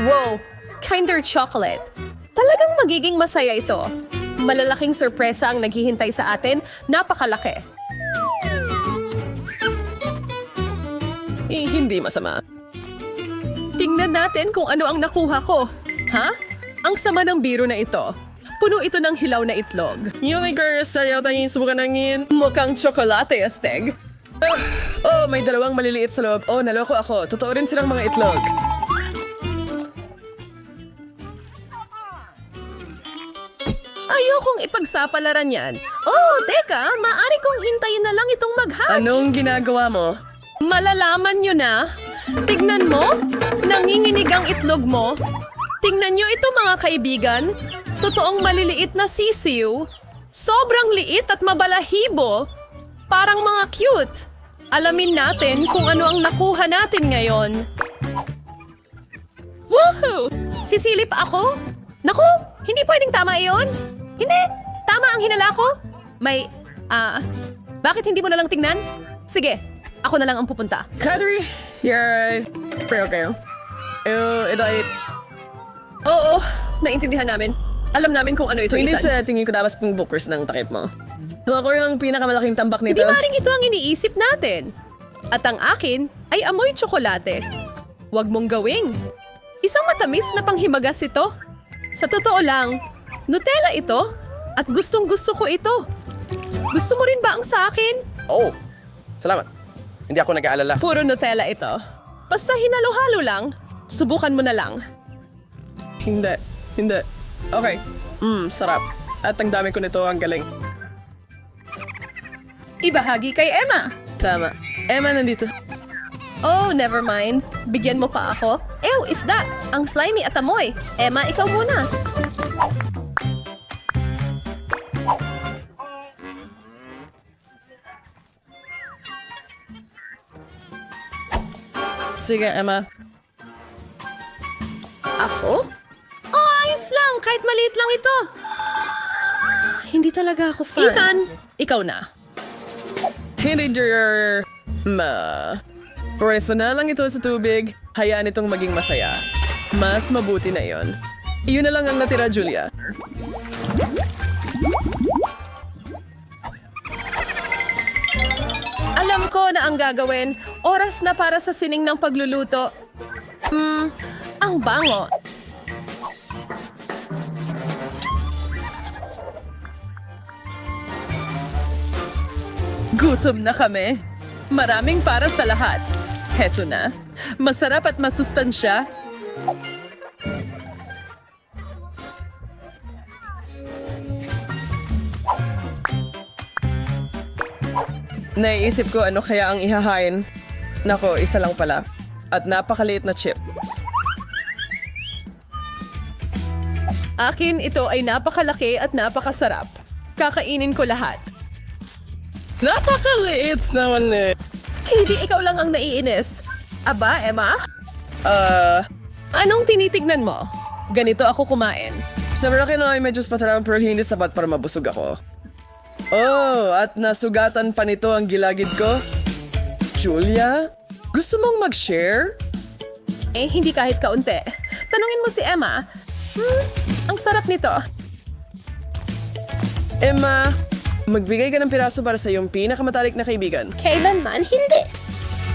Wow, Kinder Chocolate. Talagang magiging masaya ito. Malalaking sorpresa ang naghihintay sa atin. Napakalaki. Eh, hindi masama. Tingnan natin kung ano ang nakuha ko. Ha? Ang sama ng biro na ito. Puno ito ng hilaw na itlog. Yung girl, sayo tayong subukan ng ngin. Mukhang tsokolate, Asteg. Ah, oh, may dalawang maliliit sa loob. Oh, naloko ako. Totoo rin silang mga itlog. Ayokong ipagsapalaran yan. Oh, teka, maari kong hintayin na lang itong mag-hatch. Anong ginagawa mo? Malalaman nyo na. Tignan mo, nanginginig ang itlog mo. Tingnan nyo ito mga kaibigan. Totoong maliliit na sisiw. Sobrang liit at mabalahibo. Parang mga cute. Alamin natin kung ano ang nakuha natin ngayon. Woohoo! Sisilip ako? Naku, hindi pwedeng tama iyon. Hindi, tama ang hinala ko. May, ah, bakit hindi mo na lang tingnan? Sige, ako na lang ang pupunta. Kadri, you're... Pero kayo. Eh, ito ay... Oo, naintindihan namin. Alam namin kung ano ito, Hindi sa tingin ko dapat pong bookers ng takip mo. Ako yung pinakamalaking tambak nito. Hindi maring ito ang iniisip natin. At ang akin ay amoy tsokolate. Huwag mong gawing. Isang matamis na panghimagas ito. Sa totoo lang, Nutella ito at gustong gusto ko ito. Gusto mo rin ba ang sa akin? Oh, salamat. Hindi ako nag-aalala. Puro Nutella ito. Basta hinalo-halo lang. Subukan mo na lang. Hindi. Hindi. Okay. Mmm, sarap. At ang dami ko nito, ang galing. Ibahagi kay Emma. Tama. Emma, nandito. Oh, never mind. Bigyan mo pa ako. Ew, isda. Ang slimy at amoy. Emma, ikaw muna. Sige, Emma. Ako? Oh, ayos lang. Kahit maliit lang ito. Hindi talaga ako fan. Ethan, ikaw na. Hindi, dear. Ma. Pwesa na lang ito sa tubig. Hayaan itong maging masaya. Mas mabuti na yon. Iyon na lang ang natira, Julia. Alam ko na ang gagawin. Oras na para sa sining ng pagluluto. Hmm, ang bango. Gutom na kami. Maraming para sa lahat. Heto na. Masarap at masustansya. Naiisip ko ano kaya ang ihahain. Nako, isa lang pala. At napakaliit na chip. Akin ito ay napakalaki at napakasarap. Kakainin ko lahat. Napakaliit naman eh. Hindi ikaw lang ang naiinis. Aba, Emma? Ah, Anong tinitignan mo? Ganito ako kumain. sa malaki na ay medyo spatarang pero hindi sapat para mabusog ako. Oh, at nasugatan pa nito ang gilagid ko. Julia, gusto mong mag-share? Eh, hindi kahit kaunti. Tanungin mo si Emma. Hmm, ang sarap nito. Emma, magbigay ka ng piraso para sa iyong pinakamatalik na kaibigan. Kailanman hindi.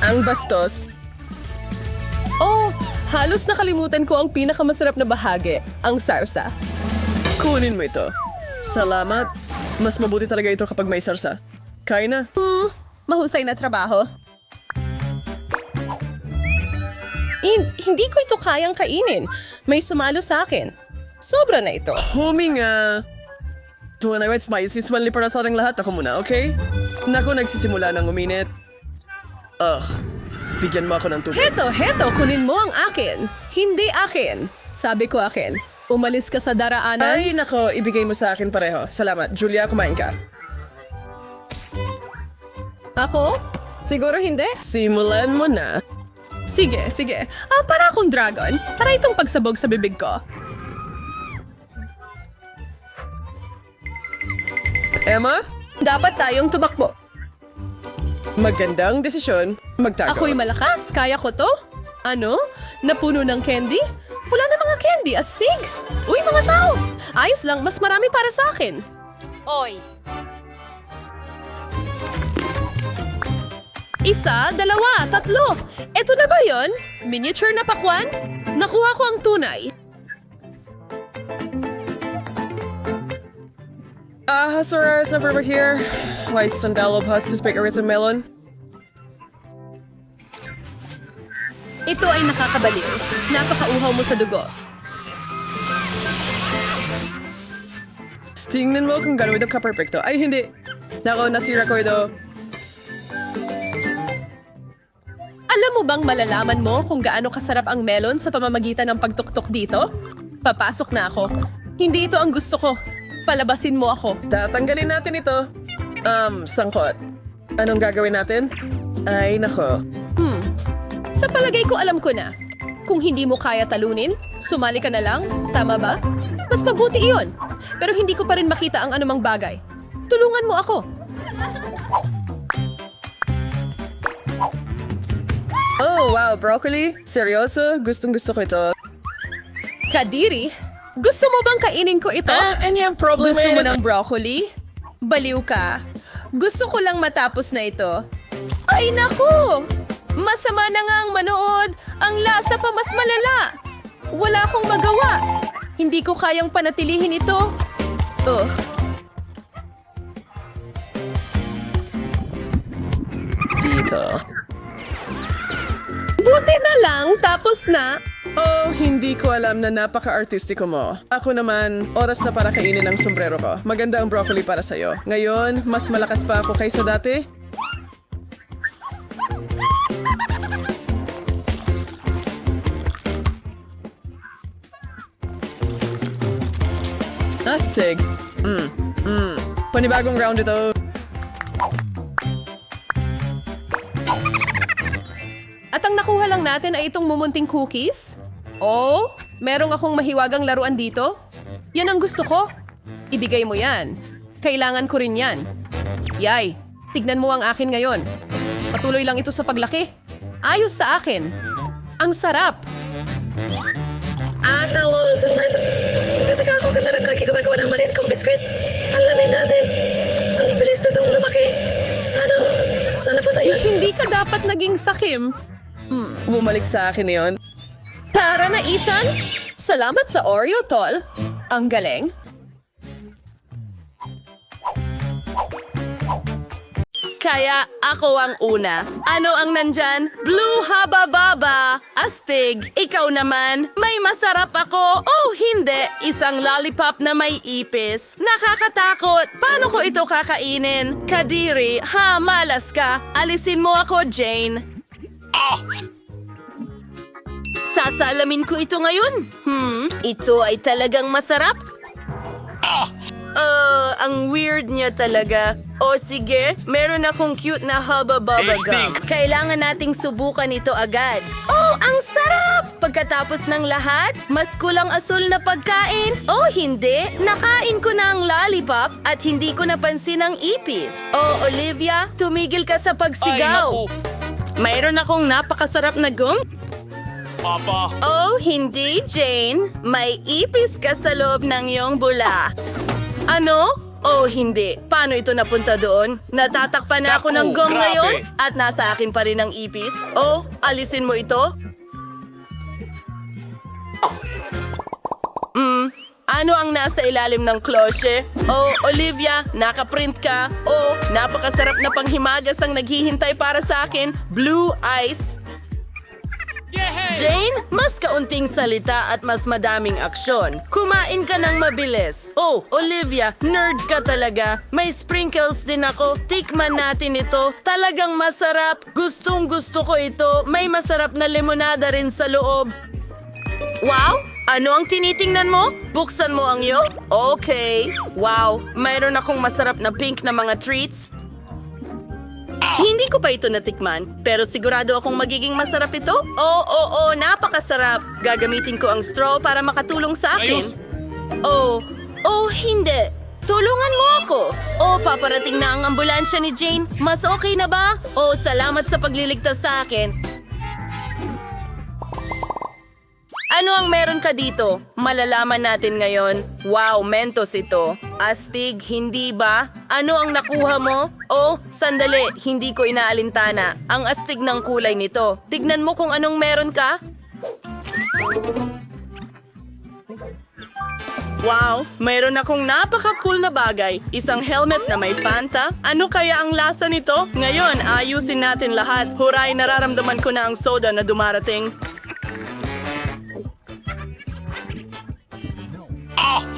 Ang bastos. Oh, halos nakalimutan ko ang pinakamasarap na bahagi, ang sarsa. Kunin mo ito. Salamat. Mas mabuti talaga ito kapag may sarsa. Kain na. Hmm, mahusay na trabaho. Hin- hindi ko ito kayang kainin. May sumalo sa akin. Sobra na ito. Huminga. Tuwa na it's spicy. Smanli para sa ating lahat. Ako muna, okay? Naku, nagsisimula ng uminit. Ugh. Bigyan mo ako ng tubig. Heto, heto, kunin mo ang akin. Hindi akin. Sabi ko akin. Umalis ka sa daraanan. Ay, nako. Ibigay mo sa akin pareho. Salamat. Julia, kumain ka. Ako? Siguro hindi. Simulan mo na. Sige, sige. Ah, para akong dragon. Para itong pagsabog sa bibig ko. Emma, Dapat tayong tumakbo. magandang desisyon. Magtago. Ako'y malakas. Kaya ko to. Ano? Napuno ng candy? Pula mga candy, astig! Uy, mga tao! Ayos lang, mas marami para sa akin. Oy, Isa, dalawa, tatlo. Eto na ba yon? Miniature na pakwan? Nakuha ko ang tunay. Ah, Sora is never over here. Why sandalo pastas bakeries and melon? Ito ay nakakabaliw. Napakauhaw mo sa dugo. Tingnan mo kung gano'n ito ka-perfecto. Ay, hindi. Nako, nasira ko ito. Alam mo bang malalaman mo kung gaano kasarap ang melon sa pamamagitan ng pagtuktok dito? Papasok na ako. Hindi ito ang gusto ko. Palabasin mo ako. Tatanggalin natin ito. Um, sangkot. Anong gagawin natin? Ay, nako. Hmm. Sa palagay ko alam ko na. Kung hindi mo kaya talunin, sumali ka na lang. Tama ba? Mas mabuti iyon. Pero hindi ko pa rin makita ang anumang bagay. Tulungan mo ako. Oh, wow, broccoli? Seryoso? Gustong gusto ko ito. Kadiri, gusto mo bang kainin ko ito? and yung problem Gusto mo ng broccoli? Baliw ka. Gusto ko lang matapos na ito. Ay naku! Masama na nga ang manood. Ang lasa pa mas malala. Wala akong magawa. Hindi ko kayang panatilihin ito. Ugh. Dito. Buti na lang, tapos na. Oh, hindi ko alam na napaka-artistiko mo. Ako naman, oras na para kainin ang sombrero ko. Maganda ang broccoli para sa'yo. Ngayon, mas malakas pa ako kaysa dati. Astig. Mm, mm. Panibagong round ito. At ang nakuha lang natin ay itong mumunting cookies? Oh, merong akong mahiwagang laruan dito? Yan ang gusto ko. Ibigay mo yan. Kailangan ko rin yan. Yay, tignan mo ang akin ngayon. Patuloy lang ito sa paglaki. Ayos sa akin. Ang sarap. At ang sumat. Pagkataka ako ka na gumagawa ng maliit kong biskwit. Alamin natin. Ang bilis na itong lumaki. Ano? Sana pa tayo? Hindi ka dapat naging sakim. Bumalik sa akin yon. Tara na, Ethan! Salamat sa Oreo, tol. Ang galing. Kaya ako ang una. Ano ang nandyan? Blue Haba Baba. Astig. Ikaw naman. May masarap ako. Oh, hindi. Isang lollipop na may ipis. Nakakatakot. Paano ko ito kakainin? Kadiri, ha, malas ka. Alisin mo ako, Jane. Sasalamin ko ito ngayon. Hmm, ito ay talagang masarap. Uh, ang weird niya talaga. O sige, meron akong cute na haba baba gum. Kailangan nating subukan ito agad. Oh, ang sarap! Pagkatapos ng lahat, mas kulang asul na pagkain. Oh, hindi. Nakain ko na ang lollipop at hindi ko napansin ang ipis. Oh, Olivia, tumigil ka sa pagsigaw. Mayroon akong napakasarap na gum. Papa. Oh, hindi, Jane. May ipis ka sa loob ng iyong bula. Ano? Oh, hindi. Paano ito napunta doon? Natatakpan na ako ng gum grabe. ngayon? At nasa akin pa rin ang ipis? Oh, alisin mo ito? Ano ang nasa ilalim ng klosye? Oh, Olivia, nakaprint ka. Oh, napakasarap na panghimagas ang naghihintay para sa akin. Blue ice. Jane, mas kaunting salita at mas madaming aksyon. Kumain ka ng mabilis. Oh, Olivia, nerd ka talaga. May sprinkles din ako. Tikman natin ito. Talagang masarap. Gustong gusto ko ito. May masarap na limonada rin sa loob. Wow! Ano ang tinitingnan mo? Buksan mo ang iyo? Okay. Wow, mayroon akong masarap na pink na mga treats. Hindi ko pa ito natikman, pero sigurado akong magiging masarap ito. Oo, oo, oo, napakasarap. Gagamitin ko ang straw para makatulong sa akin. Ayos. Oh, oh, hindi. Tulungan mo ako. Oh, paparating na ang ambulansya ni Jane. Mas okay na ba? Oh, salamat sa pagliligtas sa akin. Ano ang meron ka dito? Malalaman natin ngayon. Wow, Mentos ito. Astig, hindi ba? Ano ang nakuha mo? Oh, sandali, hindi ko inaalintana. Ang astig ng kulay nito. Tignan mo kung anong meron ka. Wow, mayroon akong napaka-cool na bagay. Isang helmet na may Fanta. Ano kaya ang lasa nito? Ngayon, ayusin natin lahat. Huray, nararamdaman ko na ang soda na dumarating.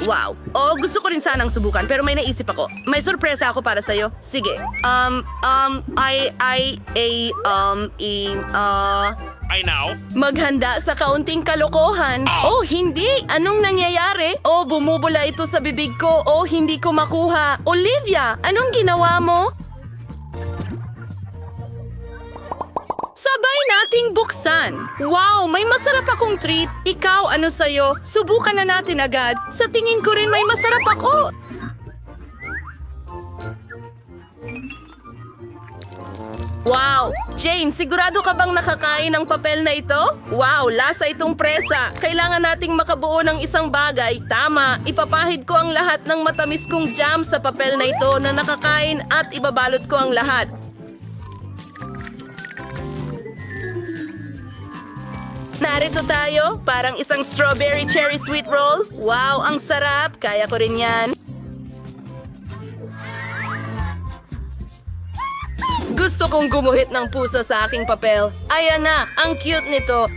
Wow. Oh, gusto ko rin sanang subukan pero may naisip ako. May sorpresa ako para sa'yo. Sige. Um, um, I, I, a, um, i, uh, I now? Maghanda sa kaunting kalokohan. Oh, hindi! Anong nangyayari? Oh, bumubula ito sa bibig ko. Oh, hindi ko makuha. Olivia, anong ginawa mo? Sabay nating buksan. Wow, may masarap akong treat. Ikaw, ano sa'yo? Subukan na natin agad. Sa tingin ko rin may masarap ako. Wow! Jane, sigurado ka bang nakakain ng papel na ito? Wow, lasa itong presa. Kailangan nating makabuo ng isang bagay. Tama, ipapahid ko ang lahat ng matamis kong jam sa papel na ito na nakakain at ibabalot ko ang lahat. Narito tayo, parang isang strawberry cherry sweet roll. Wow, ang sarap. Kaya ko rin yan. Gusto kong gumuhit ng puso sa aking papel. Ayan na, ang cute nito.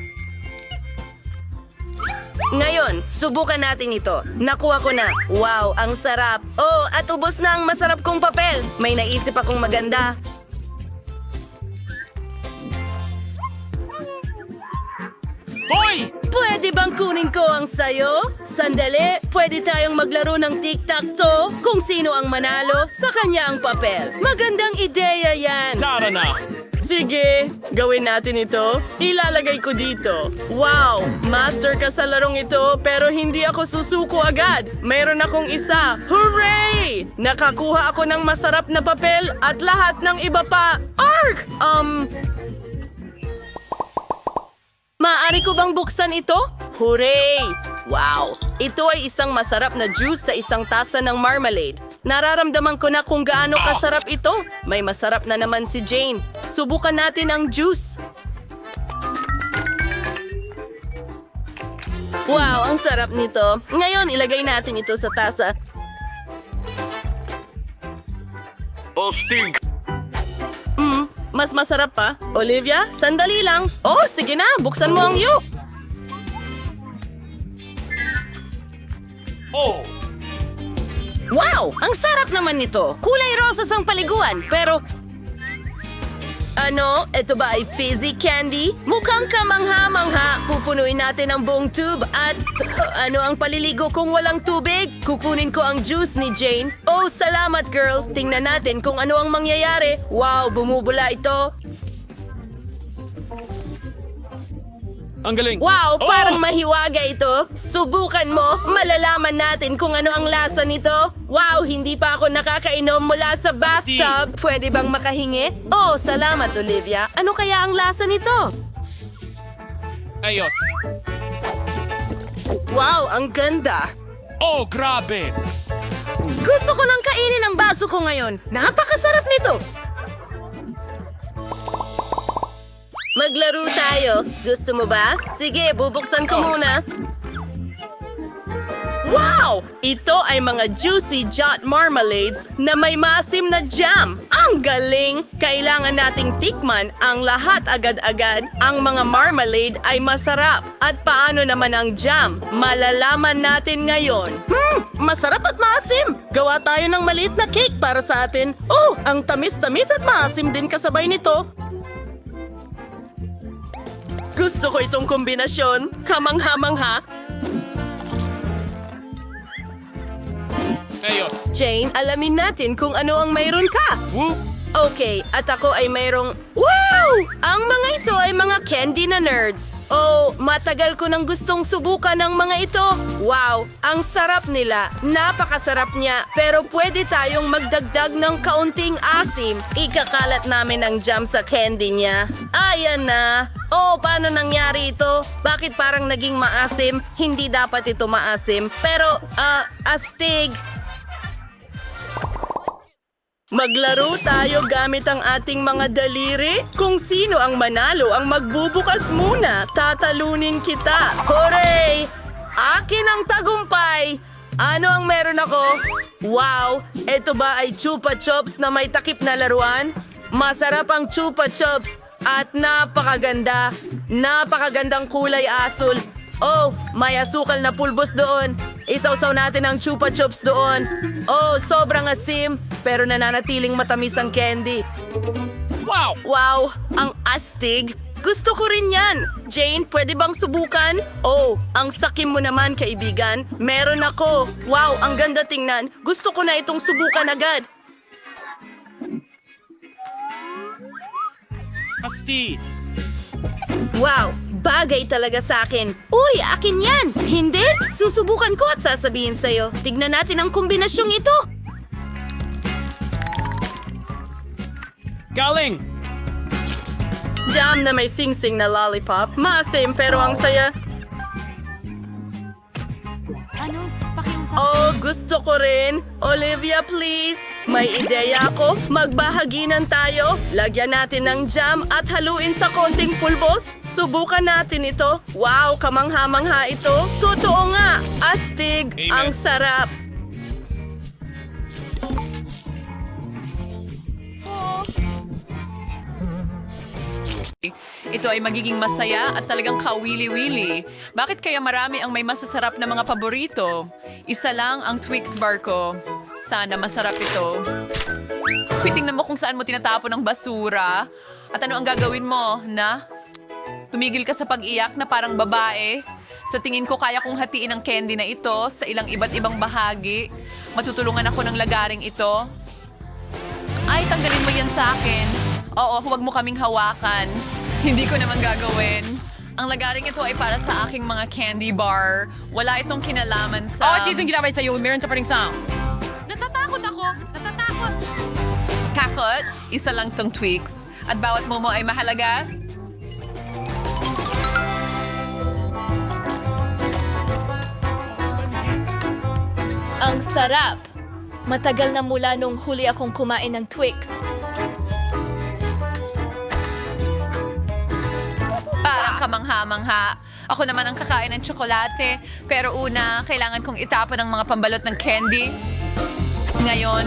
Ngayon, subukan natin ito. Nakuha ko na. Wow, ang sarap. Oh, at ubos na ang masarap kong papel. May naisip akong maganda. Hoy! Pwede bang kunin ko ang sayo? Sandali, pwede tayong maglaro ng tic-tac-toe. Kung sino ang manalo, sa kanya ang papel. Magandang ideya yan. Tara na! Sige, gawin natin ito. Ilalagay ko dito. Wow, master ka sa larong ito pero hindi ako susuko agad. Mayroon akong isa. Hooray! Nakakuha ako ng masarap na papel at lahat ng iba pa. Ark! Um, Maaari ko bang buksan ito? Hooray! Wow! Ito ay isang masarap na juice sa isang tasa ng marmalade. Nararamdaman ko na kung gaano kasarap ito. May masarap na naman si Jane. Subukan natin ang juice. Wow, ang sarap nito. Ngayon, ilagay natin ito sa tasa. Ostig! Mas masarap pa. Olivia, sandali lang. Oh, sige na, buksan mo ang yolk. Oh! Wow! Ang sarap naman nito. Kulay rosas ang paliguan, pero... Ano? Ito ba ay fizzy candy? Mukhang kamangha-mangha. Pupunuin natin ang buong tube at... Ano ang paliligo kung walang tubig? Kukunin ko ang juice ni Jane. Oh, salamat girl. Tingnan natin kung ano ang mangyayari. Wow, bumubula ito. Ang galing! Wow, Oh! parang mahiwaga ito. Subukan mo, malalaman natin kung ano ang lasa nito. Wow, hindi pa ako nakakainom mula sa bathtub. Pwede bang makahingi? Oh, salamat Olivia. Ano kaya ang lasa nito? Ayos! Wow, ang ganda. Oh, grabe! Gusto ko nang kainin ang baso ko ngayon. Napakasarap nito. Maglaro tayo. Gusto mo ba? Sige, bubuksan ko muna. Wow! Ito ay mga juicy jot marmalades na may maasim na jam. Ang galing! Kailangan nating tikman ang lahat agad-agad. Ang mga marmalade ay masarap. At paano naman ang jam? Malalaman natin ngayon. Hmm, masarap at maasim. Gawa tayo ng maliit na cake para sa atin. Oh, ang tamis-tamis at maasim din kasabay nito. Gusto ko itong kombinasyon. Kamangha-mangha. Ayos! Jane, alamin natin kung ano ang mayroon ka. Whoop! Okay, at ako ay mayroong... Wow! Ang mga ito ay mga candy na nerds. Oh, matagal ko nang gustong subukan ng mga ito. Wow, ang sarap nila. Napakasarap niya. Pero pwede tayong magdagdag ng kaunting asim. Ikakalat namin ang jam sa candy niya. Ayan na. Oh, paano nangyari ito? Bakit parang naging maasim? Hindi dapat ito maasim. Pero, ah, astig. Maglaro tayo gamit ang ating mga daliri. Kung sino ang manalo ang magbubukas muna, tatalunin kita. Hooray! Akin ang tagumpay! Ano ang meron ako? Wow! Ito ba ay chupa chops na may takip na laruan? Masarap ang chupa chops at napakaganda. Napakagandang kulay asul. Oh, may asukal na pulbos doon. Isawsaw natin ang chupa chups doon. Oh, sobrang asim, pero nananatiling matamis ang candy. Wow! Wow, ang astig. Gusto ko rin yan. Jane, pwede bang subukan? Oh, ang sakim mo naman, kaibigan. Meron ako. Wow, ang ganda tingnan. Gusto ko na itong subukan agad. Asti! Wow, bagay talaga sa akin. Uy, akin yan! Hindi? Susubukan ko at sasabihin sa'yo. Tignan natin ang kombinasyong ito. Galing! Jam na may sing-sing na lollipop. Maasim pero ang saya. Oh, gusto ko rin. Olivia, please. May ideya ako. Magbahaginan tayo. Lagyan natin ng jam at haluin sa konting pulbos. Subukan natin ito. Wow, kamangha-mangha ito. Totoo nga. Astig. Amen. Ang sarap. Ito ay magiging masaya at talagang kawili-wili. Bakit kaya marami ang may masasarap na mga paborito? Isa lang ang Twix bar ko. Sana masarap ito. Uy, tingnan mo kung saan mo tinatapon ang basura. At ano ang gagawin mo, na? Tumigil ka sa pag-iyak na parang babae. Sa tingin ko kaya kong hatiin ang candy na ito sa ilang iba't ibang bahagi. Matutulungan ako ng lagaring ito. Ay, tanggalin mo yan sa akin. Oo, huwag mo kaming hawakan. Hindi ko naman gagawin. Ang lagaring ito ay para sa aking mga candy bar. Wala itong kinalaman sa... Oh, Jesus, yung ginabay sa'yo. Meron sa pa rin sound. Natatakot ako! Natatakot! Kakot, isa lang tong tweaks. At bawat momo ay mahalaga. Ang sarap! Matagal na mula nung huli akong kumain ng Twix. Parang kamangha-mangha. Ako naman ang kakain ng tsokolate. Pero una, kailangan kong itapon ang mga pambalot ng candy. Ngayon,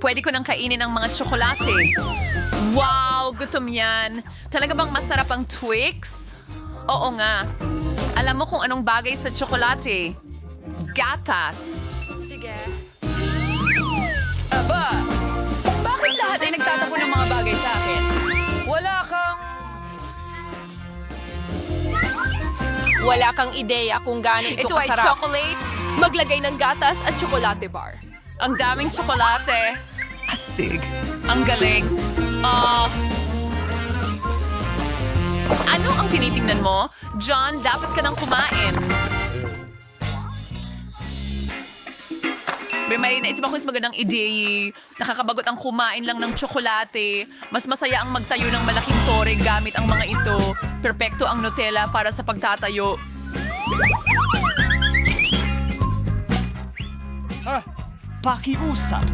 pwede ko nang kainin ang mga tsokolate. Wow, gutom yan. Talaga bang masarap ang Twix? Oo nga. Alam mo kung anong bagay sa tsokolate? Gatas. Aba! Bakit lahat ay nagtatapon ng mga bagay sa Wala kang ideya kung gaano ito, Ito ay kasarap. chocolate. Maglagay ng gatas at tsokolate bar. Ang daming tsokolate. Astig. Ang galing. Ah... ano ang tinitingnan mo? John, dapat ka nang kumain. May, may naisip ako mas magandang ideya. Nakakabagot ang kumain lang ng tsokolate. Mas masaya ang magtayo ng malaking tore gamit ang mga ito. Perpekto ang Nutella para sa pagtatayo. Pakiusap!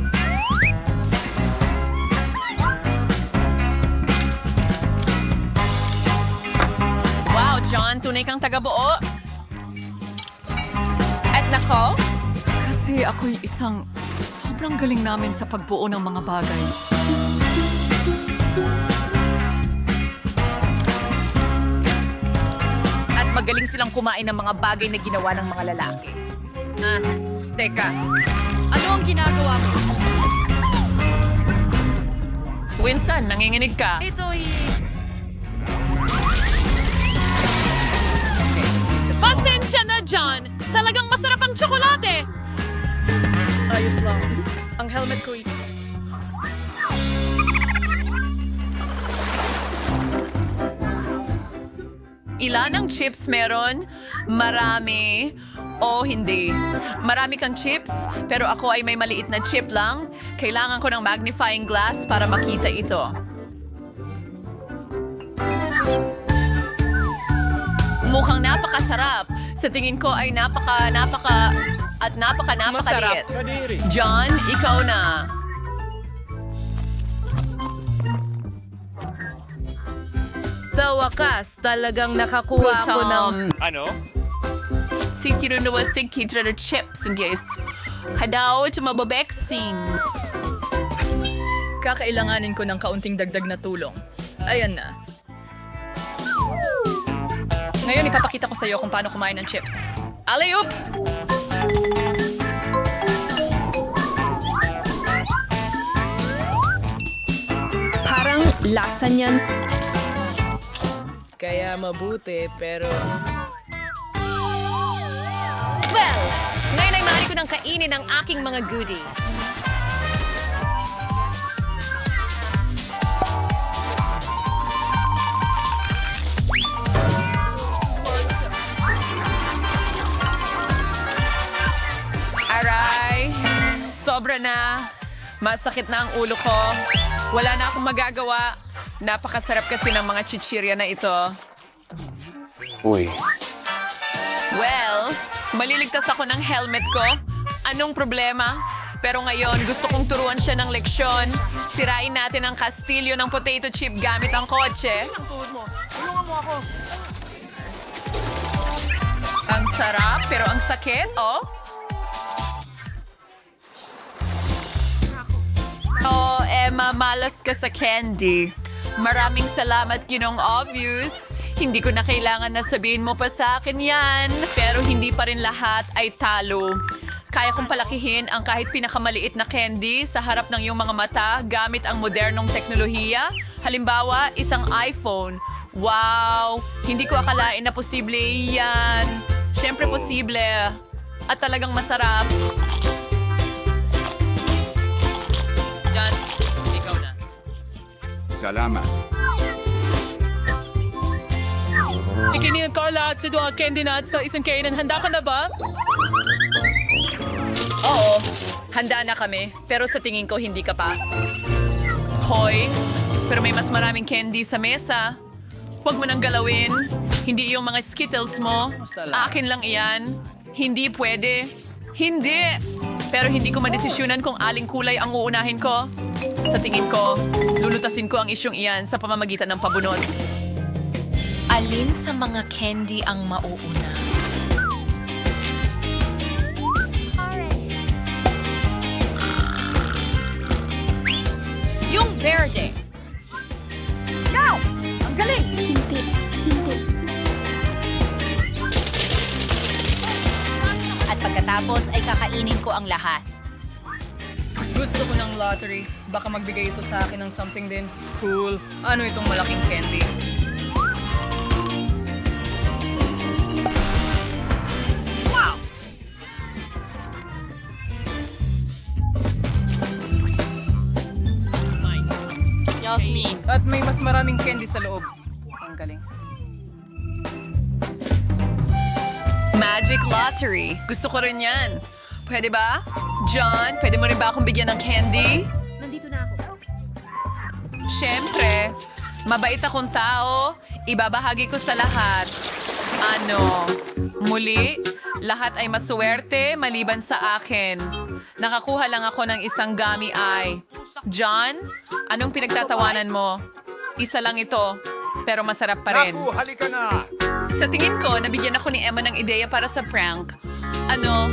Wow, John, tunay kang taga-buo. At nako, kasi ako'y isang sobrang galing namin sa pagbuo ng mga bagay. at magaling silang kumain ng mga bagay na ginawa ng mga lalaki. Ah, teka. Ano ang ginagawa mo? Winston, nanginginig ka. Ito'y... Pasensya na, John! Talagang masarap ang tsokolate! Ayos lang. Ang helmet ko ay... Ilan ang chips meron? Marami. O hindi. Marami kang chips, pero ako ay may maliit na chip lang. Kailangan ko ng magnifying glass para makita ito. Mukhang napakasarap. Sa tingin ko ay napaka, napaka, at napaka, napakaliit. John, ikaw na. Sa wakas, talagang nakakuha ako ng Ano? si kinunuwastig kitra na chips guys. Hadaw, tumababexing. Kakailanganin ko ng kaunting dagdag na tulong. Ayan na. Ngayon ipapakita ko sa iyo kung paano kumain ng chips. Alley-oop! Parang lasa niyan. Kaya mabuti, pero... Well, ngayon ay maaari ko nang kainin ang aking mga goodie. Sobra na. Masakit na ang ulo ko. Wala na akong magagawa. Napakasarap kasi ng mga chichirya na ito. Uy. Well, maliligtas ako ng helmet ko. Anong problema? Pero ngayon, gusto kong turuan siya ng leksyon. Sirain natin ang kastilyo ng potato chip gamit ang kotse. Ang sarap, pero ang sakit, oh. Oh, Emma, malas ka sa candy. Maraming salamat, Ginong Obvious. Hindi ko na kailangan na sabihin mo pa sa akin yan. Pero hindi pa rin lahat ay talo. Kaya kong palakihin ang kahit pinakamaliit na candy sa harap ng iyong mga mata gamit ang modernong teknolohiya. Halimbawa, isang iPhone. Wow! Hindi ko akalain na posible yan. Siyempre posible. At talagang masarap. Salamat. Ikinin ko lahat sa duha candy nuts sa isang kainan. Handa ka na ba? Oo, handa na kami. Pero sa tingin ko, hindi ka pa. Hoy, pero may mas maraming candy sa mesa. Huwag mo nang galawin. Hindi yung mga Skittles mo. Akin lang iyan. Hindi pwede. Hindi! Pero hindi ko madesisyonan kung aling kulay ang uunahin ko. Sa tingin ko, lulutasin ko ang isyong iyan sa pamamagitan ng pabunot. Alin sa mga candy ang mauuna? Yung verde! Now! Ang galing! At pagkatapos ay kakainin ko ang lahat. Gusto ko ng lottery. Baka magbigay ito sa akin ng something din. Cool. Ano itong malaking candy? Yasmin. At may mas maraming candy sa loob. Ang galing. Magic Lottery. Gusto ko rin yan. Pwede ba? John, pwede mo rin ba akong bigyan ng candy? Nandito na ako. Siyempre, mabait akong tao. Ibabahagi ko sa lahat. Ano, muli, lahat ay maswerte maliban sa akin. Nakakuha lang ako ng isang gummy eye. John, anong pinagtatawanan mo? Isa lang ito, pero masarap pa rin. halika na! Sa tingin ko, nabigyan ako ni Emma ng ideya para sa prank. Ano?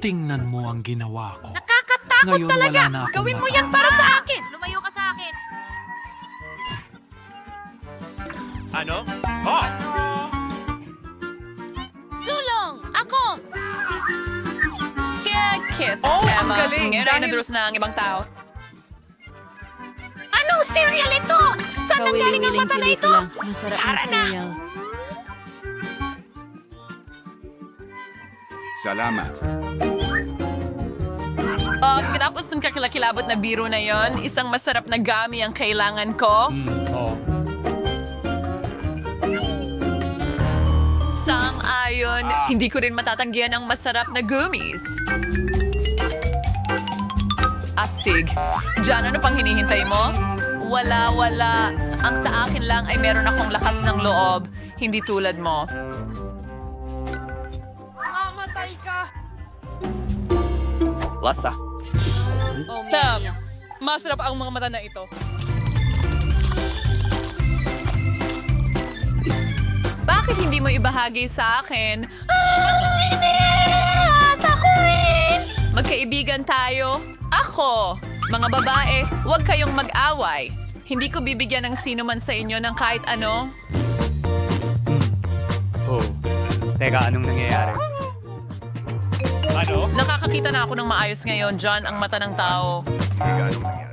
Tingnan mo ang ginawa ko. Nakakatakot Ngayon talaga! wala na akong Gawin mo mata. yan para sa akin! Lumayo ka sa akin! Ano? Oh! Kits, Oh, ang Emma. galing! Ngayon ay Dahil- naduros na ang ibang tao. Anong cereal ito? Saan ang galing ang mata na ito? Masarap Tara na! Salamat. Pag tinapos ng kakilakilabot na biro na yon, isang masarap na gami ang kailangan ko. Oh. Sang ayon, hindi ko rin matatanggihan ang masarap na gummies. Astig. Diyan, ano pang hinihintay mo? Wala, wala. Ang sa akin lang ay meron akong lakas ng loob. Hindi tulad mo. Lasa. Tam, masarap ang mga mata na ito. Bakit hindi mo ibahagi sa akin? Ah! Magkaibigan tayo. Ako! Mga babae, huwag kayong mag-away. Hindi ko bibigyan ng sino man sa inyo ng kahit ano. Oh. Teka, anong nangyayari? Ano? Nakakakita na ako ng maayos ngayon, John, ang mata ng tao. Teka, anong nangyayari?